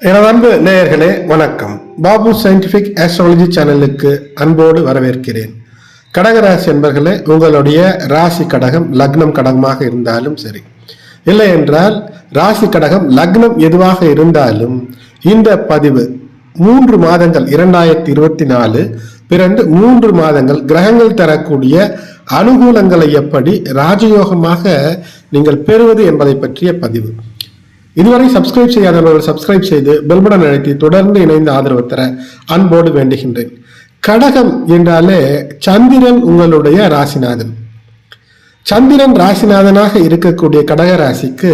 எனது அன்பு நேயர்களே வணக்கம். பாபு சயின்டிபிக் ஆஸ்ட்ராலஜி சேனலுக்கு அன்போடு வரவேற்கிறேன். கடகராசி என்பர்களே உங்களுடைய ராசி கடகம் லக்னம் கடகமாக இருந்தாலும் சரி. இல்லை என்றால் ராசி கடகம் லக்னம் எதுவாக இருந்தாலும் இந்த பதிவு மூன்று மாதங்கள் இரண்டாயிரத்தி இருபத்தி நாலு பிறந்து மூன்று மாதங்கள் கிரகங்கள் தரக்கூடிய அனுகூலங்களை எப்படி ராஜயோகமாக நீங்கள் பெறுவது என்பதை பற்றிய பதிவு. இதுவரை சப்ஸ்கிரைப் செய்யாதவர்கள் சப்ஸ்கிரைப் செய்து பெல்படன் அழைத்து தொடர்ந்து இணைந்து ஆதரவு தர அன்போடு வேண்டுகின்றேன். கடகம் என்றாலே சந்திரன் உங்களுடைய ராசிநாதன். சந்திரன் ராசிநாதனாக இருக்கக்கூடிய கடக ராசிக்கு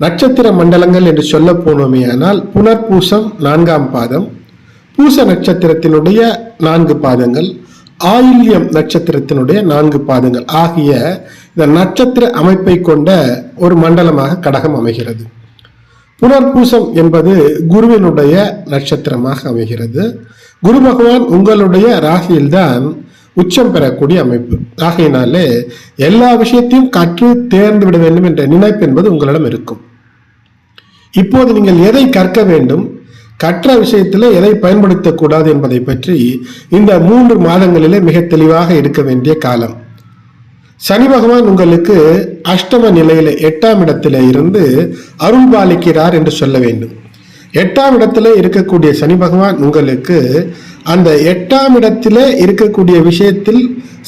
நட்சத்திர மண்டலங்கள் என்று சொல்ல போனோமேயானால் புனர்பூசம் நான்காம் பாதம் பூச நட்சத்திரத்தினுடைய நான்கு பாதங்கள் ஆயில்யம் நட்சத்திரத்தினுடைய நான்கு பாதங்கள் ஆகிய இந்த நட்சத்திர அமைப்பை கொண்ட ஒரு மண்டலமாக கடகம் அமைகிறது. புனர்பூசம் என்பது குருவினுடைய நட்சத்திரமாக அமைகிறது. குரு பகவான் உங்களுடைய ராசியில்தான் உச்சம் பெறக்கூடிய அமைப்பு. ஆகையினாலே எல்லா விஷயத்தையும் கற்று தேர்ந்து விட வேண்டும் என்ற நினைப்பு என்பது உங்களிடம் இருக்கும். இப்போது நீங்கள் எதை கற்க வேண்டும்? கற்ற விஷயத்தில் எதை பயன்படுத்தக்கூடாது என்பதை பற்றி இந்த மூன்று மாதங்களிலே மிக தெளிவாக இருக்க வேண்டிய காலம். சனி பகவான் உங்களுக்கு அஷ்டம நிலையில எட்டாம் இடத்துல இருந்து அருள் பாலிக்கிறார் என்று சொல்ல வேண்டும். எட்டாம் இடத்துல இருக்கக்கூடிய சனி பகவான் உங்களுக்கு அந்த எட்டாம் இடத்துல இருக்கக்கூடிய விஷயத்தில்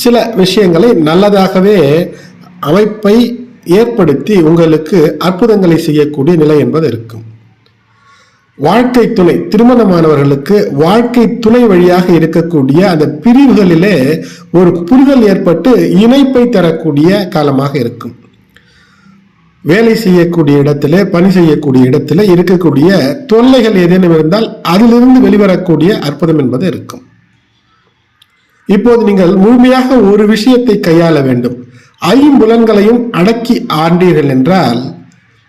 சில விஷயங்களை நல்லதாகவே அமைப்பை ஏற்படுத்தி உங்களுக்கு அற்புதங்களை செய்யக்கூடிய நிலை என்பது இருக்கும். வாழ்க்கை துணை திருமணமானவர்களுக்கு வாழ்க்கை துணை வழியாக இருக்கக்கூடிய அந்த பிரிவுகளிலே ஒரு புரிதல் ஏற்பட்டு இணைப்பை தரக்கூடிய காலமாக இருக்கும். வேலை செய்யக்கூடிய இடத்துல பணி செய்யக்கூடிய இடத்துல இருக்கக்கூடிய தொல்லைகள் ஏதேனும் இருந்தால் அதிலிருந்து வெளிவரக்கூடிய அற்புதம் என்பது இருக்கும். இப்போது நீங்கள் முழுமையாக ஒரு விஷயத்தை கையாள வேண்டும். ஐம்புலன்களையும் அடக்கி ஆண்டீர்கள் என்றால்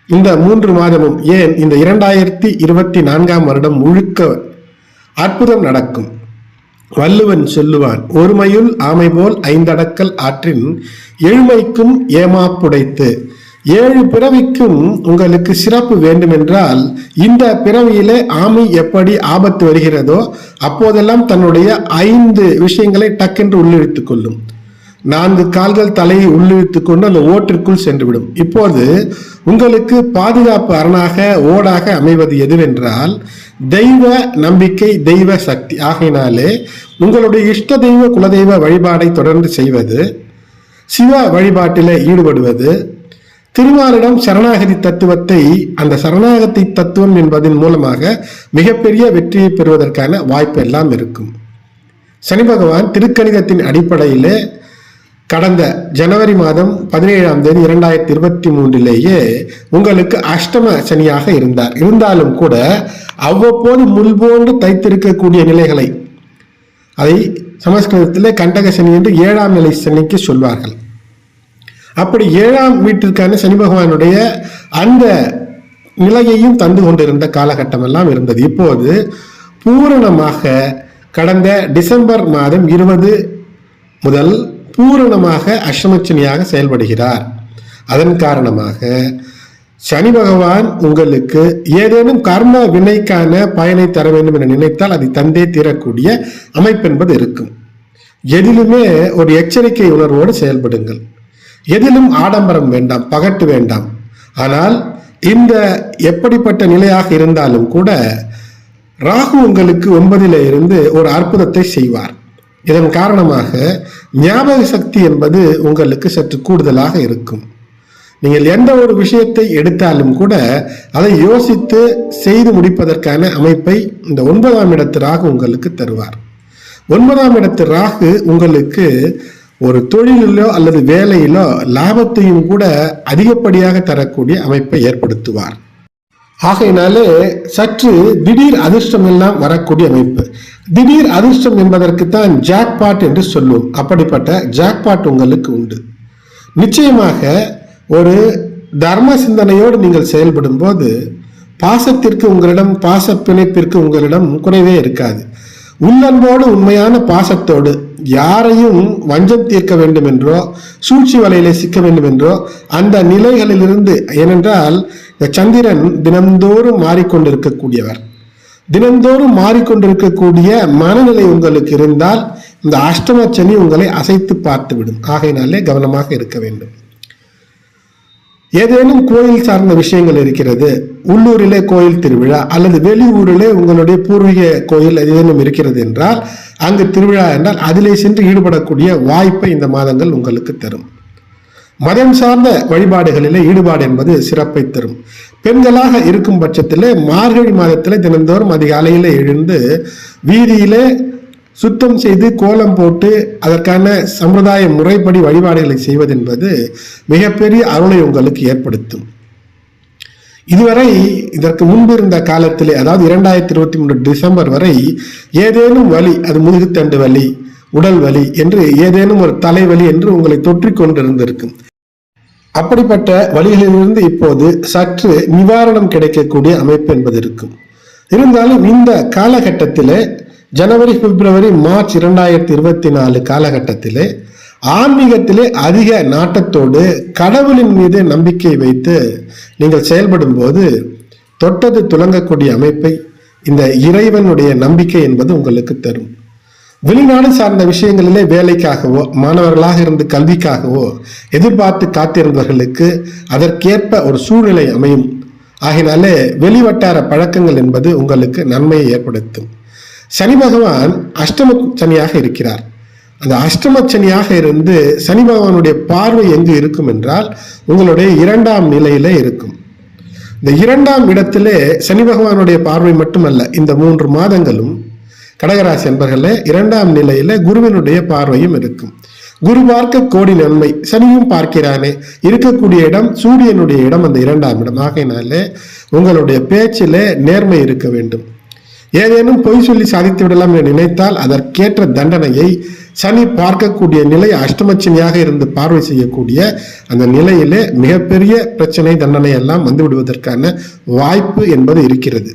இந்த மூன்று மாதமும் ஏன் இந்த இரண்டாயிரத்தி இருபத்தி நான்காம் வருடம் முழுக்க அற்புதம் நடக்கும்? வள்ளுவன் சொல்லுவான் ஒருமையுள் ஆமை போல் ஐந்தடக்கல் ஆற்றின் எழுமைக்கும் ஏமாப்புடைத்து ஏழு பிறவிக்கும் உங்களுக்கு சிறப்பு வேண்டுமென்றால் இந்த பிறவியிலே ஆமை எப்படி ஆபத்து வருகிறதோ அப்போதெல்லாம் தன்னுடைய ஐந்து விஷயங்களை டக்கென்று உள்ளிழுத்துக் கொள்ளும். நான்கு கால்கள் தலையை உள்ளிழுத்து கொண்டு அந்த ஓட்டிற்குள் சென்றுவிடும். இப்போது உங்களுக்கு பாதுகாப்பு அரணாக ஓடாக அமைவது எதுவென்றால் தெய்வ நம்பிக்கை தெய்வ சக்தி. ஆகையினாலே உங்களுடைய இஷ்ட தெய்வ குலதெய்வ வழிபாடை தொடர்ந்து செய்வது சிவ வழிபாட்டில் ஈடுபடுவது திருமாலிடம் சரணாகதி தத்துவத்தை அந்த சரணாகதி தத்துவம் என்பதன் மூலமாக மிகப்பெரிய வெற்றியை பெறுவதற்கான வாய்ப்பு எல்லாம் இருக்கும். சனி பகவான் திருக்கணிதத்தின் அடிப்படையிலே கடந்த ஜனவரி மாதம் பதினேழாம் தேதி இரண்டாயிரத்தி இருபத்தி மூன்றிலேயே உங்களுக்கு அஷ்டம சனியாக இருந்தார். இருந்தாலும் கூட அவ்வப்போது முள்போன்று தைத்திருக்கக்கூடிய நிலைகளை அதை சமஸ்கிருதத்திலே கண்டக சனி என்று ஏழாம் நிலை சனிக்கு சொல்வார்கள். அப்படி ஏழாம் வீட்டிற்கான சனி பகவானுடைய அந்த நிலையையும் தந்து கொண்டிருந்த காலகட்டம் எல்லாம் இருந்தது. இப்போது பூரணமாக கடந்த டிசம்பர் மாதம் இருபது முதல் பூரணமாக அஷ்டமச்சனியாக செயல்படுகிறார். அதன் காரணமாக சனி பகவான் உங்களுக்கு ஏதேனும் கர்ம வினைக்கான பயனை தர வேண்டும் என நினைத்தால் அதை தந்தே தீரக்கூடிய அமைப்பு என்பது இருக்கும். எதிலுமே ஒரு எச்சரிக்கை உணர்வோடு செயல்படுங்கள். எதிலும் ஆடம்பரம் வேண்டாம் பகட்டு வேண்டாம். ஆனால் இந்த எப்படிப்பட்ட நிலையாக இருந்தாலும் கூட ராகு உங்களுக்கு ஒன்பதிலே இருந்து ஒரு அற்புதத்தை செய்வார். இதன் காரணமாக ஞாபக சக்தி என்பது உங்களுக்கு சற்று கூடுதலாக இருக்கும். நீங்கள் எந்த ஒரு விஷயத்தை எடுத்தாலும் கூட அதை யோசித்து செய்து முடிப்பதற்கான அமைப்பை இந்த ஒன்பதாம் இடத்து ராகு உங்களுக்கு தருவார். ஒன்பதாம் இடத்து ராகு உங்களுக்கு ஒரு தொழிலிலோ அல்லது வேலையிலோ லாபத்தையும் கூட அதிகப்படியாக தரக்கூடிய அமைப்பை ஏற்படுத்துவார். ஆகையினாலே சற்று திடீர் அதிர்ஷ்டம் எல்லாம் வரக்கூடிய அமைப்பு. திடீர் அதிர்ஷ்டம் என்பதற்குத்தான் ஜாக்பாட் என்று சொல்லுவோம் அப்படிப்பட்ட ஜாக்பாட் உங்களுக்கு உண்டு. நிச்சயமாக ஒரு தர்ம சிந்தனையோடு நீங்கள் செயல்படும் போது பாசத்திற்கு உங்களிடம் பாச பிணைப்பிற்கு உங்களிடம் குறைவே இருக்காது. உள்ளன்போடு உண்மையான பாசத்தோடு யாரையும் வஞ்சம் தீர்க்க வேண்டும் என்றோ சூழ்ச்சி வலையிலே சிக்க வேண்டும் என்றோ அந்த நிலைகளிலிருந்து ஏனென்றால் இந்த சந்திரன் தினந்தோறும் மாறிக்கொண்டிருக்கக்கூடியவர். தினந்தோறும் மாறிக்கொண்டிருக்கக்கூடிய மனநிலை உங்களுக்கு இருந்தால் இந்த அஷ்டம சனி உங்களை அசைத்து பார்த்துவிடும். ஆகையினாலே கவனமாக இருக்க வேண்டும். ஏதேனும் கோயில் சார்ந்த விஷயங்கள் இருக்கிறது உள்ளூரிலே கோயில் திருவிழா அல்லது வெளியூரிலே உங்களுடைய பூர்வீக கோயில் ஏதேனும் இருக்கிறது என்றால் அங்கு திருவிழா என்றால் அதிலே சென்று ஈடுபடக்கூடிய வாய்ப்பை இந்த மாதங்கள் உங்களுக்கு தரும். மதம் சார்ந்த வழிபாடுகளிலே ஈடுபாடு என்பது சிறப்பை தரும். பெண்களாக இருக்கும் பட்சத்திலே மார்கழி மாதத்திலே தினந்தோறும் அதிகாலையிலே எழுந்து வீதியிலே சுத்தம் செய்து கோலம் போட்டு அதற்கான சம்பிரதாய முறைப்படி வழிபாடுகளை செய்வது என்பது மிகப்பெரிய அருளை உங்களுக்கு ஏற்படுத்தும். இதுவரை இதற்கு முன்பு இருந்த காலத்திலே அதாவது இரண்டாயிரத்தி இருபத்தி மூன்று டிசம்பர் வரை ஏதேனும் வலி அது முதுகுத்தண்டு வலி உடல் வலி என்று ஏதேனும் ஒரு தலைவலி என்று உங்களை தொற்றிக் கொண்டிருந்திருக்கும். அப்படிப்பட்ட வழிகளிலிருந்து இப்போது சற்று நிவாரணம் கிடைக்கக்கூடிய அமைப்பு என்பது இருக்கும் இருந்தாலும் இந்த காலகட்டத்திலே ஜனவரி பிப்ரவரி மார்ச் இரண்டாயிரத்தி இருபத்தி நாலு காலகட்டத்திலே ஆன்மீகத்திலே அதிக நாட்டத்தோடு கடவுளின் மீது நம்பிக்கை வைத்து நீங்கள் செயல்படும் போது தொட்டது துலங்கக்கூடிய அமைப்பை இந்த இறைவனுடைய நம்பிக்கை என்பது உங்களுக்கு தரும். வெளிநாடு சார்ந்த விஷயங்களிலே வேலைக்காகவோ மாணவர்களாக இருந்து கல்விக்காகவோ எதிர்பார்த்து காத்திருந்தவர்களுக்கு அதற்கேற்ப ஒரு சூழ்நிலை அமையும். ஆகினாலே வெளிவட்டார பழக்கங்கள் என்பது உங்களுக்கு நன்மையை ஏற்படுத்தும். சனி பகவான் அஷ்டம சனியாக இருக்கிறார். அந்த அஷ்டம சனியாக இருந்து சனி பகவானுடைய பார்வை எங்கு இருக்கும் என்றால் உங்களுடைய இரண்டாம் நிலையில இருக்கும். இந்த இரண்டாம் இடத்திலே சனி பகவானுடைய பார்வை மட்டுமல்ல இந்த மூன்று மாதங்களும் கடகராசி என்பர்களே இரண்டாம் நிலையில குருவினுடைய பார்வையும் இருக்கும். குரு பார்க்க கோடி நன்மை சனியும் பார்க்கிறானே இருக்கக்கூடிய இடம் சூரியனுடைய இடம் அந்த இரண்டாம் இடம். ஆகையினாலே உங்களுடைய பேச்சிலே நேர்மை இருக்க வேண்டும். ஏதேனும் பொய் சொல்லி சாதித்து விடலாம் என நினைத்தால் அதற்கேற்ற தண்டனையை சனி பார்க்கக்கூடிய நிலை அஷ்டமச்சனியாக இருந்து பார்வை செய்யக்கூடிய அந்த நிலையிலே மிகப்பெரிய பிரச்சனை தண்டனை எல்லாம் வந்து விடுவதற்கான வாய்ப்பு என்பது இருக்கிறது.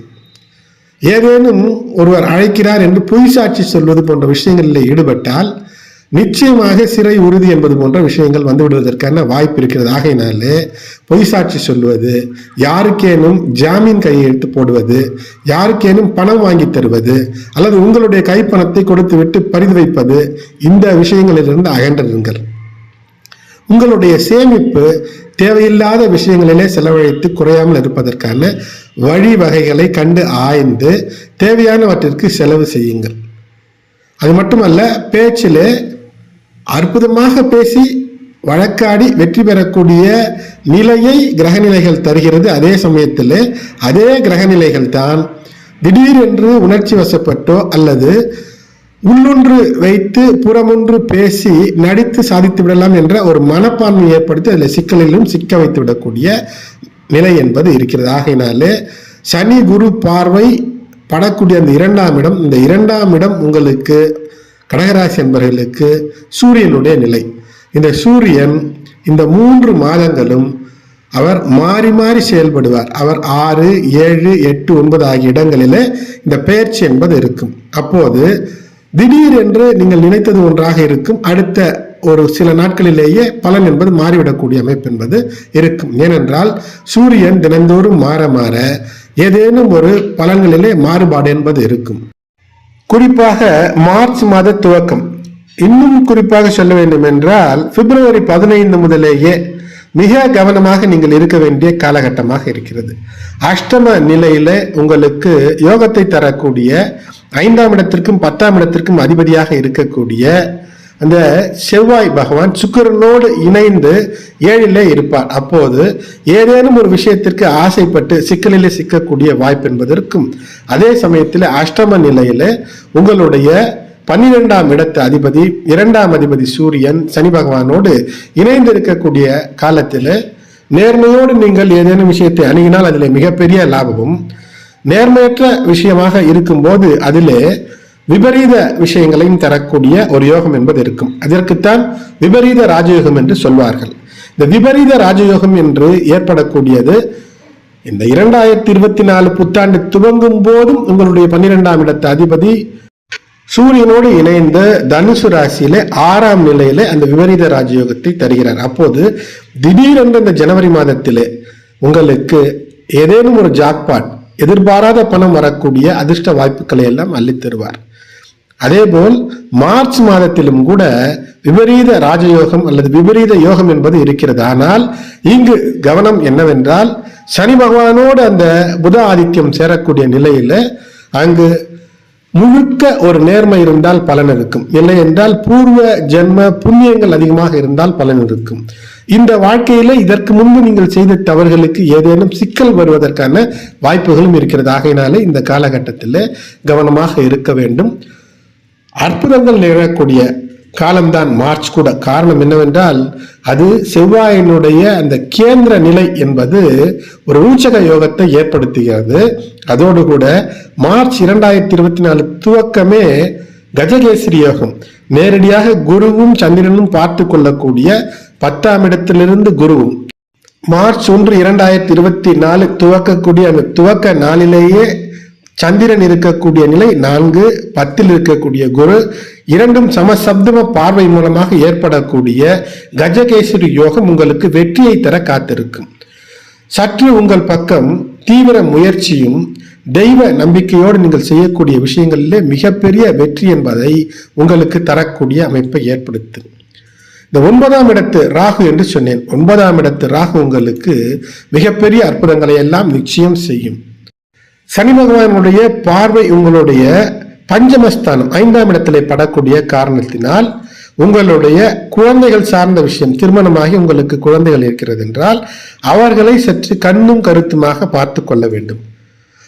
ஏதேனும் ஒருவர் அழைக்கிறார் என்று பொய் சாட்சி சொல்வது போன்ற விஷயங்களில் ஈடுபட்டால் நிச்சயமாக சிறை உறுதி என்பது போன்ற விஷயங்கள் வந்து விடுவதற்கான வாய்ப்பு இருக்கிறது. ஆகையினாலே பொய் சாட்சி சொல்வது யாருக்கேனும் ஜாமீன் கையெழுத்து போடுவது யாருக்கேனும் பணம் வாங்கி தருவது அல்லது உங்களுடைய கைப்பணத்தை கொடுத்து விட்டு வைப்பது இந்த விஷயங்களிலிருந்து அகன்றிருங்கள் உங்களுடைய சேமிப்பு தேவையில்லாத விஷயங்களிலே செலவழித்து குறையாமல் இருப்பதற்கான வழிவகைகளை கண்டு ஆய்ந்து தேவையானவற்றிற்கு செலவு செய்யுங்கள். அது மட்டுமல்ல பேச்சிலே அற்புதமாக பேசி வழக்காடி வெற்றி பெறக்கூடிய நிலையை கிரகநிலைகள் தருகிறது. அதே சமயத்தில் அதே கிரகநிலைகள் தான் திடீரென்று உணர்ச்சி வசப்பட்டோ அல்லது உள்ளொன்று வைத்து புறமொன்று பேசி நடித்து சாதித்து விடலாம் என்ற ஒரு மனப்பான்மை ஏற்படுத்தி அதில் சிக்கலிலும் சிக்க வைத்து விடக்கூடிய நிலை என்பது இருக்கிறது. ஆகையினாலே சனி குரு பார்வை படக்கூடிய அந்த இரண்டாம் இடம் இந்த இரண்டாம் இடம் உங்களுக்கு கடகராசி என்பவர்களுக்கு சூரியனுடைய நிலை. இந்த சூரியன் இந்த மூன்று மாதங்களும் அவர் மாறி மாறி செயல்படுவார். அவர் ஆறு ஏழு எட்டு ஒன்பது ஆகிய இடங்களிலே இந்த பெயர்ச்சி என்பது இருக்கும். அப்போது திடீர் என்று நீங்கள் நினைத்தது ஒன்றாக இருக்கும். அடுத்த ஒரு சில நாட்களிலேயே பலன் என்பது மாறிவிடக்கூடிய அமைப்பு என்பது இருக்கும். ஏனென்றால் சூரியன் தினந்தோறும் மாற மாற ஏதேனும் ஒரு பலன்களிலே மாறுபாடு என்பது இருக்கும். குறிப்பாக மார்ச் மாத துவக்கம். இன்னும் குறிப்பாக சொல்ல வேண்டும் என்றால் பிப்ரவரி பதினைந்து முதலேயே மிக கவனமாக நீங்கள் இருக்க வேண்டிய காலகட்டமாக இருக்கிறது. அஷ்டம நிலையில உங்களுக்கு யோகத்தை தரக்கூடிய ஐந்தாம் இடத்திற்கும் பத்தாம் இடத்திற்கும் அதிபதியாக இருக்கக்கூடிய அந்த செவ்வாய் பகவான் சுக்கிரனோடு இணைந்து ஏழிலே இருப்பார். அப்போது ஏதேனும் ஒரு விஷயத்திற்கு ஆசைப்பட்டு சிக்கலிலே சிக்கக்கூடிய வாய்ப்பு என்பதற்கும் அதே சமயத்தில் அஷ்டம நிலையில உங்களுடைய பன்னிரெண்டாம் இடத்து அதிபதி இரண்டாம் அதிபதி சூரியன் சனி பகவானோடு இணைந்து இருக்கக்கூடிய காலத்தில் நேர்மையோடு நீங்கள் ஏதேனும் விஷயத்தை அணுகினால் அதில் மிகப்பெரிய லாபமும் நேர்மையற்ற விஷயமாக இருக்கும்போது அதிலே விபரீத விஷயங்களையும் தரக்கூடிய ஒரு யோகம் என்பது இருக்கும். அதற்குத்தான் விபரீத ராஜயோகம் என்று சொல்வார்கள். இந்த விபரீத ராஜயோகம் என்று ஏற்படக்கூடியது இந்த இரண்டாயிரத்தி இருபத்தி நாலு புத்தாண்டு துவங்கும் போதும் உங்களுடைய பன்னிரெண்டாம் இடத்து அதிபதி சூரியனோடு இணைந்த தனுசு ராசியில ஆறாம் நிலையில அந்த விபரீத ராஜயோகத்தை தருகிறார். அப்போது திடீரென்று இந்த ஜனவரி மாதத்திலே உங்களுக்கு ஏதேனும் ஒரு ஜாக்பாட் எதிர்பாராத பணம் வரக்கூடிய அதிர்ஷ்ட வாய்ப்புகளை எல்லாம் அள்ளித்தருவார் அதே அதேபோல் மார்ச் மாதத்திலும் கூட விபரீத ராஜயோகம் அல்லது விபரீத யோகம் என்பது இருக்கிறது. ஆனால் இங்கு கவனம் என்னவென்றால் சனி பகவானோடு அந்த புத ஆதித்யம் சேரக்கூடிய நிலையில அங்கு முழுக்க ஒரு நேர்மை இருந்தால் பலன் இருக்கும். இல்லை என்றால் பூர்வ ஜென்ம புண்ணியங்கள் அதிகமாக இருந்தால் பலன் இருக்கும். இந்த வாழ்க்கையில இதற்கு முன்பு நீங்கள் செய்த தவறுகளுக்கு ஏதேனும் சிக்கல் வருவதற்கான வாய்ப்புகளும் இருக்கிறது. ஆகையினாலே இந்த காலகட்டத்தில் கவனமாக இருக்க வேண்டும். அற்புதங்கள் நிகழக்கூடிய காலம்தான் மார்ச் கூட. காரணம் என்னவென்றால் அது செவ்வாயினுடைய அந்த கேந்திர நிலை என்பது ஒரு ஊச்சக யோகத்தை ஏற்படுத்துகிறது. அதோடு கூட மார்ச் இரண்டாயிரத்தி இருபத்தி நாலு துவக்கமே கஜகேசரி யோகம். நேரடியாக குருவும் சந்திரனும் பார்த்து கொள்ளக்கூடிய பத்தாம் இடத்திலிருந்து குருவும். மார்ச் ஒன்று இரண்டாயிரத்தி இருபத்தி நாலு துவக்கக்கூடிய அந்த துவக்க நாளிலேயே சந்திரன் இருக்கக்கூடிய நிலை நான்கு பத்தில் இருக்கக்கூடிய குரு இரண்டும் சமசப்தம பார்வை மூலமாக ஏற்படக்கூடிய கஜகேசரி யோகம் உங்களுக்கு வெற்றியை தர காத்திருக்கும். சற்று உங்கள் பக்கம் தீவிர முயற்சியும் தெய்வ நம்பிக்கையோடு நீங்கள் செய்யக்கூடிய விஷயங்களிலே மிகப்பெரிய வெற்றி என்பதை உங்களுக்கு தரக்கூடிய அமைப்பை ஏற்படுத்தும். இந்த ஒன்பதாம் இடத்து ராகு என்று சொன்னேன். ஒன்பதாம் இடத்து ராகு உங்களுக்கு மிகப்பெரிய அற்புதங்களை எல்லாம் நிச்சயம் செய்யும். சனி பகவானுடைய பார்வை உங்களுடைய பஞ்சமஸ்தானம் ஐந்தாம் இடத்திலே படக்கூடிய காரணத்தினால் உங்களுடைய குழந்தைகள் சார்ந்த விஷயம் திருமணமாகி உங்களுக்கு குழந்தைகள் இருக்கிறது என்றால் அவர்களை சற்று கண்ணும் கருத்துமாக பார்த்து கொள்ள வேண்டும்.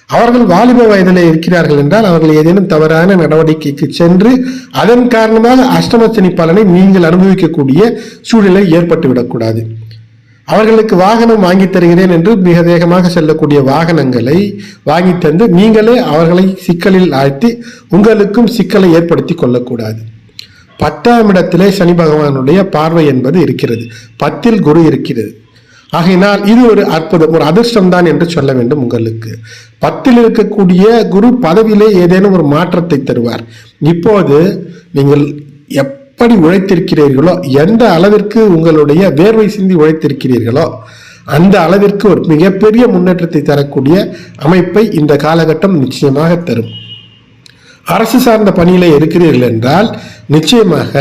அவர்கள் வாலிப வயதில் இருக்கிறார்கள் என்றால் அவர்கள் ஏதேனும் தவறான நடவடிக்கைக்கு சென்று அதன் காரணமாக அஷ்டமசனி பலனை நீங்கள் அனுபவிக்கக்கூடிய சூழ்நிலை ஏற்பட்டு விடக்கூடாது அவர்களுக்கு வாகனம் வாங்கி தருகிறேன் என்று மிக வேகமாக செல்லக்கூடிய வாகனங்களை வாங்கி தந்து நீங்களே அவர்களை சிக்கலில் ஆழ்த்தி உங்களுக்கும் சிக்கலை ஏற்படுத்தி கொள்ளக்கூடாது. பத்தாம் இடத்திலே சனி பகவானுடைய பார்வை என்பது இருக்கிறது. பத்தில் குரு இருக்கிறது. ஆகையினால் இது ஒரு அற்புதம் ஒரு அதிர்ஷ்டம் தான் என்று சொல்ல வேண்டும் உங்களுக்கு. பத்தில் இருக்கக்கூடிய குரு பதவியிலே ஏதேனும் ஒரு மாற்றத்தை தருவார். இப்போது நீங்கள் எப் எப்படி உழைத்திருக்கிறீர்களோ எந்த அளவிற்கு உங்களுடைய வேர்வை சிந்தி உழைத்திருக்கிறீர்களோ அந்த அளவிற்கு ஒரு மிகப்பெரிய முன்னேற்றத்தை தரக்கூடிய அமைப்பை இந்த காலகட்டம் நிச்சயமாக தரும். அரசு சார்ந்த பணியில இருக்கிறீர்கள் என்றால் நிச்சயமாக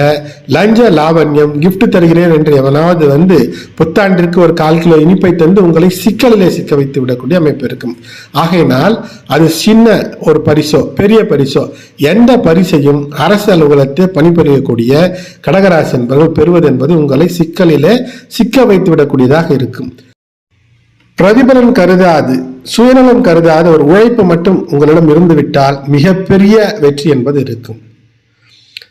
லஞ்ச லாவண்யம் கிஃப்ட் தருகிறேன் என்று எவனாவது வந்து புத்தாண்டிற்கு ஒரு கால் கிலோ இனிப்பை தந்து உங்களை சிக்கலிலே சிக்க வைத்து விடக்கூடிய அமைப்பு இருக்கும். ஆகையினால் அது சின்ன ஒரு பரிசோ பெரிய பரிசோ எந்த பரிசையும் அரசு அலுவலகத்தை பணிபுரியக்கூடிய கடகராசி என்பவர்கள் பெறுவது என்பது உங்களை சிக்கலிலே சிக்க வைத்து விடக்கூடியதாக இருக்கும். பிரதிபலன் கருதாது சுயநலம் கருதாத ஒரு உழைப்பு மட்டும் உங்களிடம் இருந்துவிட்டால் மிகப்பெரிய வெற்றி என்பது இருக்கும்.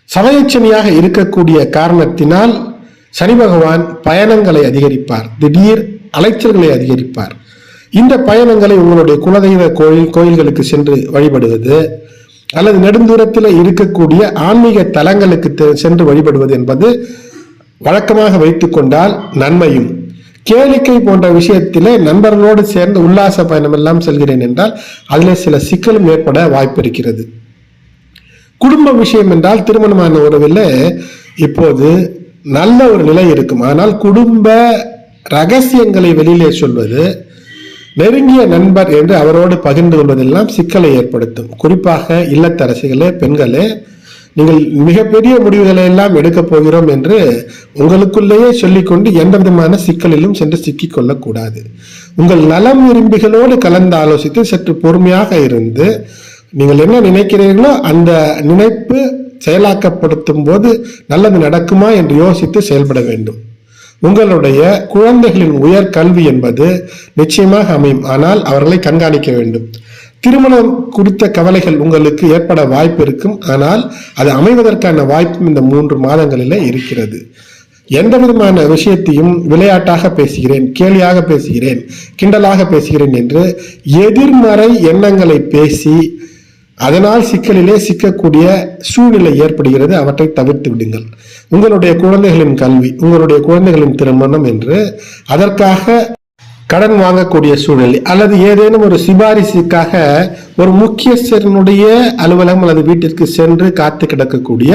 சமயச்சனியாக இருக்கக்கூடிய காரணத்தினால் சனி பகவான் பயணங்களை அதிகரிப்பார். திடீர் அலைச்சல்களை அதிகரிப்பார். இந்த பயணங்களை உங்களுடைய குலதெய்வ கோயில் கோயில்களுக்கு சென்று வழிபடுவது அல்லது நெடுந்தூரத்தில் இருக்கக்கூடிய ஆன்மீக தலங்களுக்கு தெ- சென்று வழிபடுவது என்பது வழக்கமாக வைத்துக்கொண்டால் நன்மையும். கேளிக்கை போன்ற விஷயத்திலே நண்பர்களோடு சேர்ந்து உல்லாச பயணம் எல்லாம் செல்கிறேன் என்றால் அதிலே சில சிக்கலும் ஏற்பட வாய்ப்பு இருக்கிறது. குடும்ப விஷயம் என்றால் திருமணமான உறவில் இப்போது நல்ல ஒரு நிலை இருக்கும். ஆனால் குடும்ப ரகசியங்களை வெளியிலே சொல்வது நெருங்கிய நண்பர் என்று அவரோடு பகிர்ந்து கொள்வதெல்லாம் சிக்கலை ஏற்படுத்தும். குறிப்பாக இல்லத்தரசிகளே பெண்களே நீங்கள் மிகப்பெரிய முடிவுகளை எல்லாம் எடுக்கப் போகிறோம் என்று உங்களுக்குள்ளேயே சொல்லிக்கொண்டு எந்த விதமான சிக்கலிலும் சென்று சிக்கிக் கொள்ளக்கூடாது. உங்கள் நலம் விரும்பிகளோடு கலந்து ஆலோசித்து சற்று பொறுமையாக இருந்து நீங்கள் என்ன நினைக்கிறீர்களோ அந்த நினைப்பு செயலாக்கப்படுத்தும் போது நல்லது நடக்குமா என்று யோசித்து செயல்பட வேண்டும். உங்களுடைய குழந்தைகளின் உயர் கல்வி என்பது நிச்சயமாக அமையும். ஆனால் அவர்களை கண்காணிக்க வேண்டும். திருமணம் குறித்த கவலைகள் உங்களுக்கு ஏற்பட வாய்ப்பு இருக்கும். ஆனால் அது அமைவதற்கான வாய்ப்பும் இந்த மூன்று மாதங்களில் இருக்கிறது. எந்த விதமான விஷயத்தையும் விளையாட்டாக பேசுகிறேன் கேலியாக பேசுகிறேன் கிண்டலாக பேசுகிறேன் என்று எதிர்மறை எண்ணங்களை பேசி அதனால் சிக்கலிலே சிக்கக்கூடிய சூழ்நிலை ஏற்படுகிறது. அவற்றை தவிர்த்து விடுங்கள். உங்களுடைய குழந்தைகளின் கல்வி உங்களுடைய குழந்தைகளின் திருமணம் என்று அதற்காக கடன் வாங்கக்கூடிய சூழ்நிலை அல்லது ஏதேனும் ஒரு சிபாரிசுக்காக ஒரு முக்கியஸ்தரனுடைய அலுவலகம் அல்லது வீட்டிற்கு சென்று காத்து கிடக்கக்கூடிய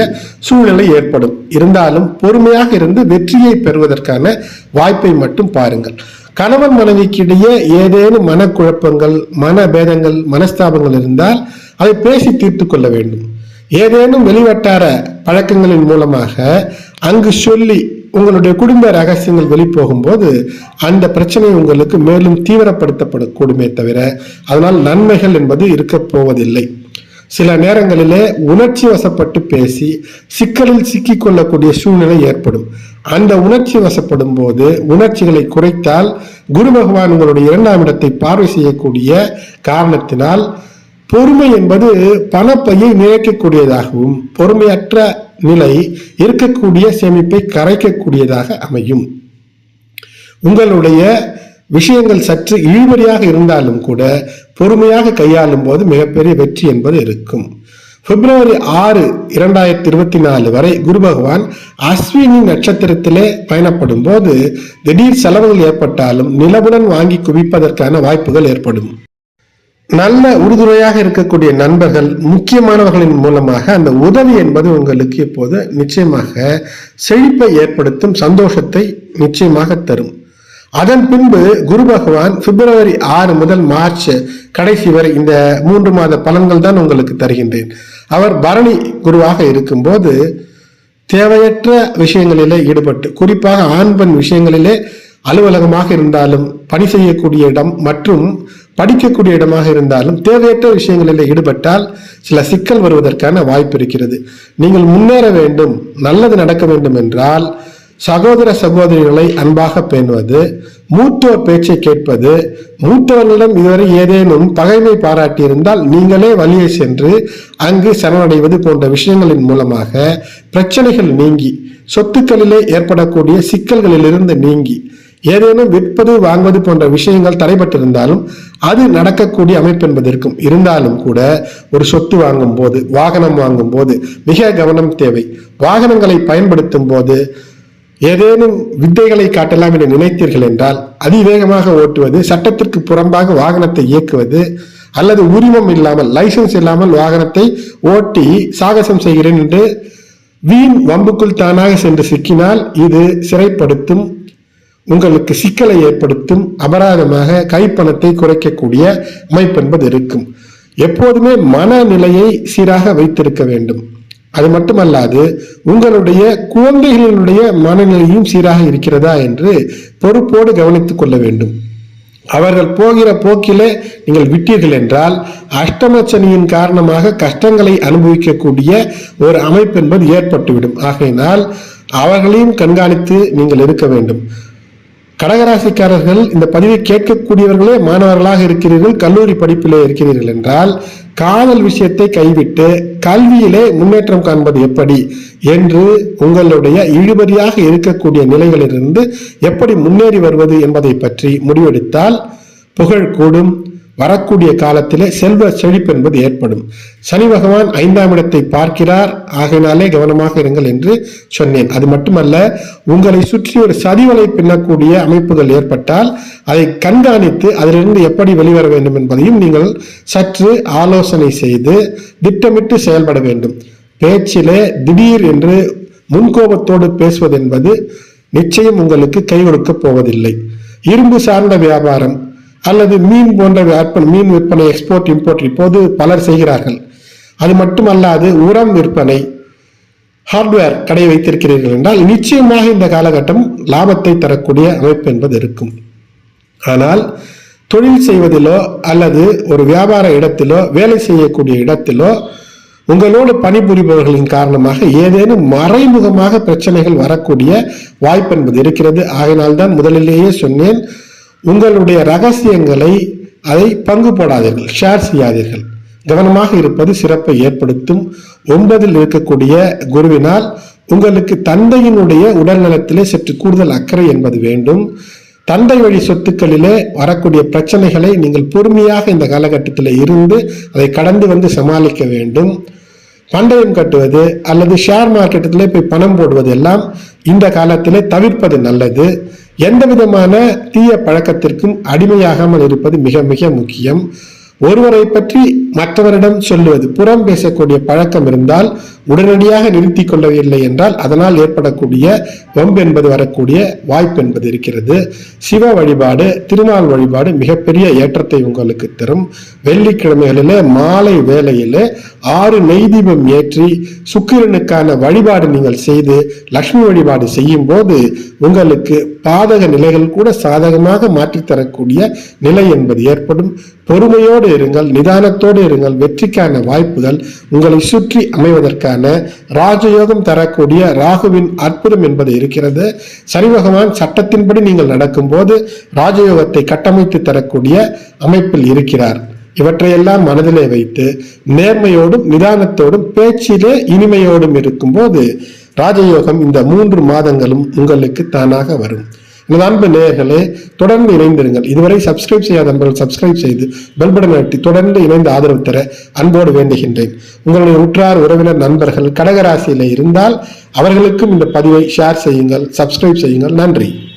சூழ்நிலை ஏற்படும். இருந்தாலும் பொறுமையாக இருந்து வெற்றியை பெறுவதற்கான வாய்ப்பை மட்டும் பாருங்கள். கணவன் மனைவிக்கிடையே ஏதேனும் மனக்குழப்பங்கள் மனபேதங்கள் மனஸ்தாபங்கள் இருந்தால் அதை பேசி தீர்த்து கொள்ள வேண்டும். ஏதேனும் வெளிவட்டார பழக்கங்களின் மூலமாக அங்கு சொல்லி உங்களுடைய குடும்ப ரகசியங்கள் வெளிப்போகும்போது அந்த பிரச்சனை உங்களுக்கு மேலும் தீவிரப்படுத்தப்படக்கூடுமே தவிர அதனால் நன்மைகள் என்பது இருக்கப் போவதில்லை. சில நேரங்களிலே உணர்ச்சி வசப்பட்டு பேசி சிக்கலில் சிக்கிக்கொள்ளக்கூடிய சூழ்நிலை ஏற்படும். அந்த உணர்ச்சி வசப்படும் போது உணர்ச்சிகளை குறைத்தால் குரு பகவான் உங்களுடைய இரண்டாம் இடத்தை பார்வை செய்யக்கூடிய காரணத்தினால் பொறுமை என்பது பணப்பையை நினைக்கக்கூடியதாகவும் பொறுமையற்ற நிலை இருக்கக்கூடிய சேமிப்பை கரைக்கக்கூடியதாக அமையும். உங்களுடைய விஷயங்கள் சற்று இழுபறியாக இருந்தாலும் கூட பொறுமையாக கையாளும் போது மிகப்பெரிய வெற்றி என்பது இருக்கும். பிப்ரவரி ஆறு இரண்டாயிரத்தி இருபத்தி நாலு வரை குரு பகவான் அஸ்வினி நட்சத்திரத்திலே பயணப்படும் போது திடீர் செலவுகள் ஏற்பட்டாலும் நிலவுடன் வாங்கி குவிப்பதற்கான வாய்ப்புகள் ஏற்படும். நல்ல உறுதுணையாக இருக்கக்கூடிய நண்பர்கள் முக்கியமானவர்களின் மூலமாக அந்த உதவி என்பது உங்களுக்கு இப்போது நிச்சயமாக செழிப்பை ஏற்படுத்தும் சந்தோஷத்தை நிச்சயமாக தரும். அதன் பின்பு குரு பகவான் பிப்ரவரி ஆறு முதல் மார்ச் கடைசி வரை இந்த மூன்று மாத பலன்கள் தான் உங்களுக்கு தருகின்றேன். அவர் பரணி குருவாக இருக்கும்போது தேவையற்ற விஷயங்களிலே ஈடுபட்டு குறிப்பாக ஆண் பெண் விஷயங்களிலே அலுவலகமாக இருந்தாலும் பணி செய்யக்கூடிய இடம் மற்றும் படிக்கக்கூடிய இடமாக இருந்தாலும் தேவையற்ற விஷயங்களில் ஈடுபட்டால் சில சிக்கல் வருவதற்கான வாய்ப்பு இருக்கிறது. நீங்கள் முன்னேற வேண்டும் நல்லது நடக்க வேண்டும் என்றால் சகோதர சகோதரிகளை அன்பாக பேணுவது மூத்தோர் பேச்சை கேட்பது மூத்தவர்களிடம் இதுவரை ஏதேனும் பகைமை பாராட்டியிருந்தால் நீங்களே வழியை சென்று அங்கு சரணடைவது போன்ற விஷயங்களின் மூலமாக பிரச்சனைகள் நீங்கி சொத்துக்களிலே ஏற்படக்கூடிய சிக்கல்களிலிருந்து நீங்கி ஏதேனும் விற்பது வாங்குவது போன்ற விஷயங்கள் தடைபட்டிருந்தாலும் அது நடக்கக்கூடிய அமைப்பு என்பது இருக்கும் இருந்தாலும் கூட ஒரு சொத்து வாங்கும் போது வாகனம் வாங்கும் போது மிக கவனம் தேவை. வாகனங்களை பயன்படுத்தும் போது ஏதேனும் வித்தைகளை காட்டலாம் என நினைத்தீர்கள் என்றால் அதிவேகமாக ஓட்டுவது சட்டத்திற்கு புறம்பாக வாகனத்தை இயக்குவது அல்லது உரிமம் இல்லாமல் லைசன்ஸ் இல்லாமல் வாகனத்தை ஓட்டி சாகசம் செய்கிறேன் என்று வீண் வம்புக்குள் தானாக சென்று சிக்கினால் இது சிறைப்படுத்தும் உங்களுக்கு சிக்கலை ஏற்படுத்தும் அபராதமாக கைப்பணத்தை குறைக்கக்கூடிய அமைப்பு என்பது இருக்கும். எப்போதுமே மனநிலையை சீராக வைத்திருக்க வேண்டும். அது மட்டுமல்லாது உங்களுடைய குழந்தைகளினுடைய மனநிலையும் சீராக இருக்கிறதா என்று பொறுப்போடு கவனித்துக் கொள்ள வேண்டும். அவர்கள் போகிற போக்கிலே நீங்கள் விட்டீர்கள் என்றால் அஷ்டமச்சனியின் காரணமாக கஷ்டங்களை அனுபவிக்கக்கூடிய ஒரு அமைப்பு என்பது ஏற்பட்டுவிடும். ஆகையினால் அவர்களையும் கண்காணித்து நீங்கள் இருக்க வேண்டும். கடகராசிக்காரர்கள் இந்த பதிவை கேட்கக்கூடியவர்களே மாணவர்களாக இருக்கிறீர்கள் கல்லூரி படிப்பிலே இருக்கிறீர்கள் என்றால் காதல் விஷயத்தை கைவிட்டு கல்வியிலே முன்னேற்றம் காண்பது எப்படி? என்று உங்களுடைய இழுபறியாக இருக்கக்கூடிய நிலைகளிலிருந்து எப்படி முன்னேறி வருவது என்பதை பற்றி முடிவெடுத்தால் புகழ் கூடும். வரக்கூடிய காலத்திலே செல்வ செழிப்பு என்பது ஏற்படும். சனி பகவான் ஐந்தாம் இடத்தை பார்க்கிறார். ஆகையினாலே கவனமாக இருங்கள் என்று சொன்னேன். அது மட்டுமல்ல உங்களை சுற்றி ஒரு சதிவலை பின்னக்கூடிய அமைப்புகள் ஏற்பட்டால் அதை கண்காணித்து அதிலிருந்து எப்படி வெளிவர வேண்டும் என்பதையும் நீங்கள் சற்று ஆலோசனை செய்து திட்டமிட்டு செயல்பட வேண்டும். பேச்சிலே திடீர் என்று முன்கோபத்தோடு பேசுவது என்பது நிச்சயம் உங்களுக்கு கை கொடுக்கப் போவதில்லை. இரும்பு சார்ந்த வியாபாரம் அல்லது மீன் போன்ற விற்பனை மீன் விற்பனை எக்ஸ்போர்ட் இம்போர்ட் இப்போது பலர் செய்கிறார்கள். அது மட்டுமல்லாது உரம் விற்பனை ஹார்ட்வேர் கடை வைத்திருக்கிறீர்கள் என்றால் நிச்சயமாக இந்த காலகட்டம் லாபத்தை தரக்கூடிய அமைப்பு என்பது இருக்கும். ஆனால் தொழில் செய்வதிலோ அல்லது ஒரு வியாபார இடத்திலோ வேலை செய்யக்கூடிய இடத்திலோ உங்களோடு பணிபுரிபவர்களின் காரணமாக ஏதேனும் மறைமுகமாக பிரச்சனைகள் வரக்கூடிய வாய்ப்பு என்பது இருக்கிறது. ஆகினால்தான் முதலிலேயே சொன்னேன் உங்களுடைய ரகசியங்களை அதை பங்கு போடாதீர்கள் ஷேர் செய்யாதீர்கள். கவனமாக இருப்பது சிறப்பை ஏற்படுத்தும். ஒன்பதில் இருக்கக்கூடிய குருவினால் உங்களுக்கு தந்தையினுடைய உடல்நலத்திலே சற்று கூடுதல் அக்கறை என்பது வேண்டும். தந்தை வழி சொத்துக்களிலே வரக்கூடிய பிரச்சனைகளை நீங்கள் பொறுமையாக இந்த காலகட்டத்தில் இருந்து அதை கடந்து வந்து சமாளிக்க வேண்டும். பண்டயம் கட்டுவது அல்லது ஷேர் மார்க்கெட்டிலே போய் பணம் போடுவது எல்லாம் இந்த காலத்திலே தவிர்ப்பது நல்லது. எந்த விதமான தீய பழக்கத்திற்கும் அடிமையாகாமல் இருப்பது மிக மிக முக்கியம். ஒருவரை பற்றி மற்றவரிடம் சொல்லுவது புறம் பேசக்கூடிய பழக்கம் இருந்தால் உடனடியாக நிறுத்தி கொள்ளவில்லை என்றால் அதனால் ஏற்படக்கூடிய வம்பு என்பது வரக்கூடிய வாய்ப்பு என்பது இருக்கிறது. சிவ வழிபாடு திருநாள் வழிபாடு மிகப்பெரிய ஏற்றத்தை உங்களுக்கு தரும். வெள்ளிக்கிழமைகளிலே மாலை வேளையிலே ஆறு நெய்தீபம் ஏற்றி சுக்கிரனுக்கான வழிபாடு நீங்கள் செய்து லக்ஷ்மி வழிபாடு செய்யும் போது உங்களுக்கு பாதக நிலைகள் கூட சாதகமாக மாற்றித்தரக்கூடிய நிலை என்பது ஏற்படும். பொறுமையோடு இருங்கள் நிதானத்தோடு இருங்கள் வெற்றிக்கான வாய்ப்புகள் உங்களை சுற்றி அமைவதற்கான ராஜயோகம் தரக்கூடிய ராகுவின் அற்புதம் என்பது இருக்கிறது. சனி பகவான் சட்டத்தின்படி நீங்கள் நடக்கும்போது ராஜயோகத்தை கட்டமைத்து தரக்கூடிய அமைப்பில் இருக்கிறார். இவற்றையெல்லாம் மனதிலே வைத்து நேர்மையோடும் நிதானத்தோடும் பேச்சிலே இனிமையோடும் இருக்கும்போது ராஜயோகம் இந்த மூன்று மாதங்களும் உங்களுக்கு தானாக வரும். எனது அன்பு நேயர்களே தொடர்ந்து இணைந்திருங்கள். இதுவரை சப்ஸ்கிரைப் செய்யாத நண்பர்கள் சப்ஸ்கிரைப் செய்து பெல் பட்டன் அழுத்தி தொடர்ந்து இணைந்து ஆதரவு தர அன்போடு வேண்டுகின்றேன். உங்களுடைய உற்றார் உறவினர் நண்பர்கள் கடகராசியில் இருந்தால் அவர்களுக்கும் இந்த பதிவை ஷேர் செய்யுங்கள் சப்ஸ்கிரைப் செய்யுங்கள். நன்றி.